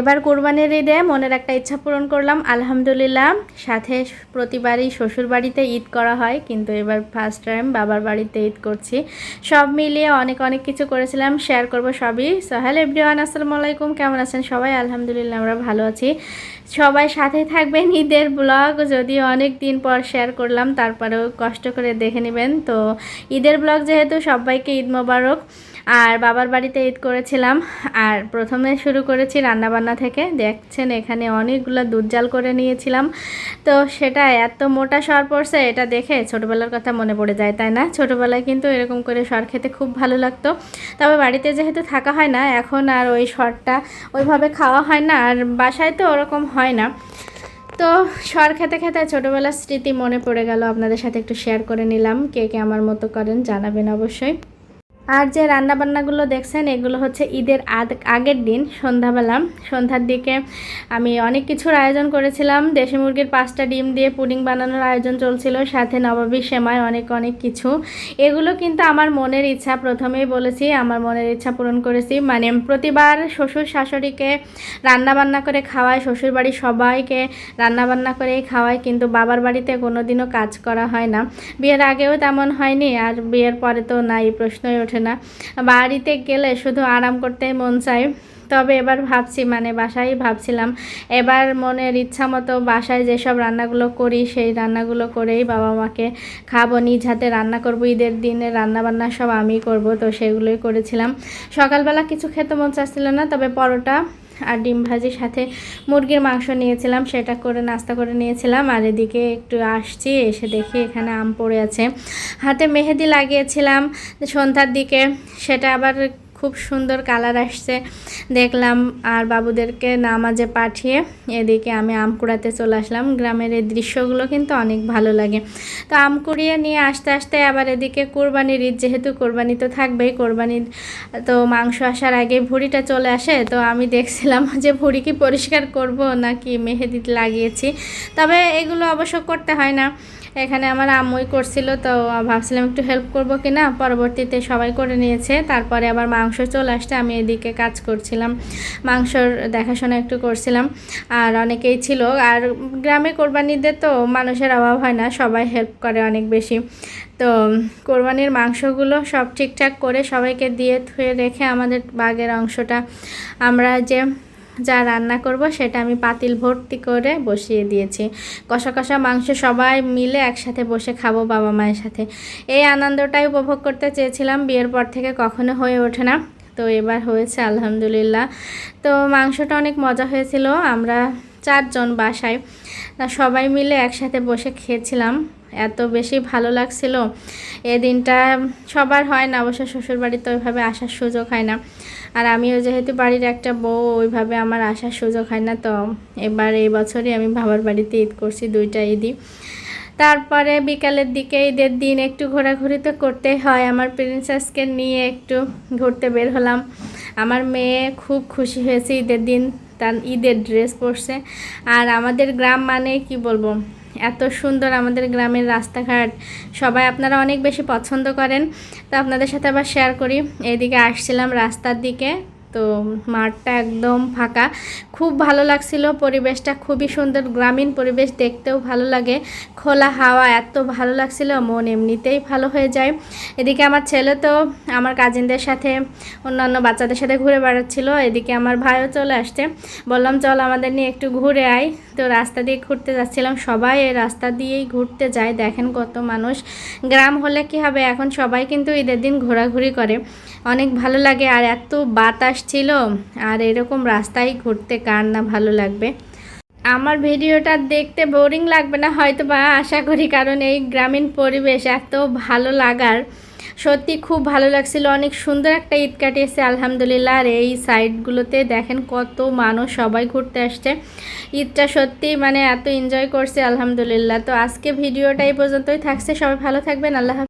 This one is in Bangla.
এবার কোরবানির ঈদে মনের একটা ইচ্ছা পূরণ করলাম, আলহামদুলিল্লাহ। সাথে প্রতিবারই শ্বশুর বাড়িতে ঈদ করা হয়, কিন্তু এবার ফার্স্ট টাইম বাবার বাড়িতে ঈদ করছি। সব মিলিয়ে অনেক অনেক কিছু করেছিলাম শেয়ার করব সবই। সো সোহেল এভরিওয়ান আসসালামু আলাইকুম, কেমন আছেন সবাই? আলহামদুলিল্লাহ, আমরা ভালো আছি। সবাই সাথে থাকবেন ঈদের ব্লগ যদি অনেক দিন পর শেয়ার করলাম, তারপরেও কষ্ট করে দেখে নেবেন। তো, ঈদের ব্লগ যেহেতু সবাইকে ঈদ মোবারক আর বাবার বাড়িতে ঈদ করেছিলাম। আর প্রথমে শুরু করেছি রান্নাবান্না থেকে। দেখছেন এখানে অনেকগুলো দুধ জাল করে নিয়েছিলাম। তো সেটা এত মোটা সর পড়ছে, এটা দেখে ছোটোবেলার কথা মনে পড়ে যায়, তাই না? ছোটোবেলায় কিন্তু এরকম করে সর খেতে খুব ভালো লাগতো। তবে বাড়িতে যেহেতু থাকা হয় না, এখন আর ওই সরটা ওইভাবে খাওয়া হয় না। আর বাসায় তো ওরকম হয় না। তো সর খেতে খেতে ছোটোবেলার স্মৃতি মনে পড়ে গেল। আপনাদের সাথে একটু শেয়ার করে নিলাম। কে কে আমার মতো করেন জানাবেন অবশ্যই। আর যে রান্নাবান্নাগুলো দেখছেন, এগুলো হচ্ছে ঈদের আগের দিন, সন্ধ্যাবেলা। সন্ধ্যার দিকে আমি অনেক কিছুর আয়োজন করেছিলাম। দেশি মুরগির পাঁচটা ডিম দিয়ে পুডিং বানানোর আয়োজন চলছিল, সাথে নবাবী সেমাই, অনেক অনেক কিছু। এগুলো কিন্তু আমার মনের ইচ্ছা, প্রথমেই বলেছি, আমার মনের ইচ্ছা পূরণ করেছি। মানে প্রতিবার শ্বশুর শাশুড়িকে রান্নাবান্না করে খাওয়ায় শ্বশুরবাড়ির সবাইকে রান্নাবান্না করেই খাওয়ায় কিন্তু বাবার বাড়িতে কোনো দিনও কাজ করা হয় না। বিয়ের আগেও তেমন হয়নি, আর বিয়ের পরে তো নাই, প্রশ্নই ওঠে না। বাড়িতে গেলে শুধু আরাম করতে মন চায়। তবে এবার ভাবছি মানে বাসায় ভাবছিলাম, এবার মনের ইচ্ছা মতো বাসায় যেসব রান্নাগুলো করি, সেই রান্নাগুলো করেই বাবা মাকে খাব। নিজ হাতে রান্না করব, ঈদের দিনে রান্না বান্না সব আমি করব, তো সেগুলোই করেছিলাম। সকালবেলা কিছু খেতে মন চাচ্ছিল না, তবে পরোটা আর ডিম ভাজির সাথে মুরগির মাংস নিয়েছিলাম, সেটা করে নাস্তা করে নিয়েছিলাম। আর এদিকে একটু আসছি, এসে দেখি এখানে আম পড়ে আছে। হাতে মেহেদি লাগিয়েছিলাম সন্ধ্যার দিকে, সেটা আবার খুব সুন্দর কালার আসছে। দেখলাম আর বাবুদেরকে নামাজে পাঠিয়ে এদিকে আমি আম কুড়াতে চলে আসলাম। গ্রামের এই দৃশ্যগুলো কিন্তু অনেক ভালো লাগে। তো আম কুড়িয়ে নিয়ে আসতে আসতে আবার এদিকে কোরবানির ঈদ, যেহেতু কোরবানি তো থাকবেই, কোরবানির তো মাংস আসার আগে ভুঁড়িটা চলে আসে। তো আমি দেখছিলাম যে ভুঁড়ি কি পরিষ্কার করব নাকি মেহেদি লাগিয়েছি। তবে এগুলো অবশ্য করতে হয় না। এখানে আমার আম্মুই করছিল, তো ভাবছিলাম একটু হেল্প করব কি না পরবর্তীতে সবাই করে নিয়েছে। তারপরে আবার মাংস চলে আসতে আমি এদিকে কাজ করছিলাম। মাংসর দেখাশোনা একটু করছিলাম। আর অনেকেই ছিল। আর গ্রামে কোরবানিদের তো মানুষের অভাব হয় না, সবাই হেল্প করে অনেক বেশি। তো কোরবানির মাংসগুলো সব ঠিকঠাক করে সবাইকে দিয়ে থুয়ে রেখে আমাদের বাগের অংশটা, আমরা যে যা রান্না করব সেটা আমি পাতিল ভর্তি করে বসিয়ে দিয়েছি। কষা কষা মাংস সবাই মিলে একসাথে বসে খাব বাবা মায়ের সাথে। এই আনন্দটাই উপভোগ করতে চেয়েছিলাম, বিয়ের পর থেকে কখনো হয়ে ওঠে না। তো এবার হয়েছে আলহামদুলিল্লাহ। তো মাংসটা অনেক মজা হয়েছিল, আমরা চারজন বাসায় সবাই মিলে একসাথে বসে খেয়েছিলাম। এত বেশি ভালো লাগছিল। এ দিনটা সবার হয় না, অবশ্য শ্বশুরবাড়িতে ওইভাবে আসার সুযোগ হয় না। আর আমিও যেহেতু বাড়ির একটা বউ, ওইভাবে আমার আসার সুযোগ হয় না। তো এবার এই বছরই আমি বাবার বাড়িতে ঈদ করছি দুইটা ঈদই। তারপরে বিকালের দিকে ঈদের দিন একটু ঘোরাঘুরি তো করতেই হয়। আমার প্রিন্সেসকে নিয়ে একটু ঘুরতে বের হলাম। আমার মেয়ে খুব খুশি হয়েছে ঈদের দিন, তার ঈদের ড্রেস পরছে। আর আমাদের গ্রাম মানে কি বলব? এত সুন্দর আমাদের গ্রামের রাস্তাঘাট। সবাই আপনারা অনেক বেশি পছন্দ করেন। তো আপনাদের সাথে আবার শেয়ার করি। এদিকে আসছিলাম রাস্তার দিকে। তো মাঠটা একদম ফাঁকা। খুব ভালো লাগছিল, পরিবেশটা খুবই সুন্দর, গ্রামীণ পরিবেশ দেখতেও ভালো লাগে। খোলা হাওয়া এত ভালো লাগছিল, মন এমনিতেই ভালো হয়ে যায়। এদিকে আমার ছেলে তো আমার কাজিনদের সাথে, অন্যান্য বাচ্চাদের সাথে ঘুরে বেড়াচ্ছিল। এদিকে আমার ভাইও চলে আসছে। বললাম, চল আমাদের নিয়ে একটু ঘুরে আয়। তো রাস্তা দিয়ে ঘুরতে যাচ্ছিলাম। সবাই এই রাস্তা দিয়েই ঘুরতে যায়। দেখেন কত মানুষ। গ্রাম হলে কি হবে? এখন সবাই কিন্তু ঈদের দিন ঘোরাঘুরি করে। অনেক ভালো লাগে। আর এত বাতাস ছিল আর এরকম রাস্তায় ঘুরতে কার না ভালো লাগবে? আমার ভিডিওটা দেখতে বোরিং লাগবে না হয়তো বা আশা করি, কারণ এই গ্রামীণ পরিবেশ এত ভালো লাগার। সত্যি খুব ভালো লাগছিল, অনেক সুন্দর একটা ঈদ কাটিয়েছে, আলহামদুলিল্লাহ। আর এই সাইডগুলোতে দেখেন কত মানুষ সবাই ঘুরতে আসছে। ঈদটা সত্যি মানে এত এনজয় করছে, আলহামদুলিল্লাহ। তো আজকে ভিডিওটা এই পর্যন্তই থাকছে, সবাই ভালো থাকবেন, আল্লাহ।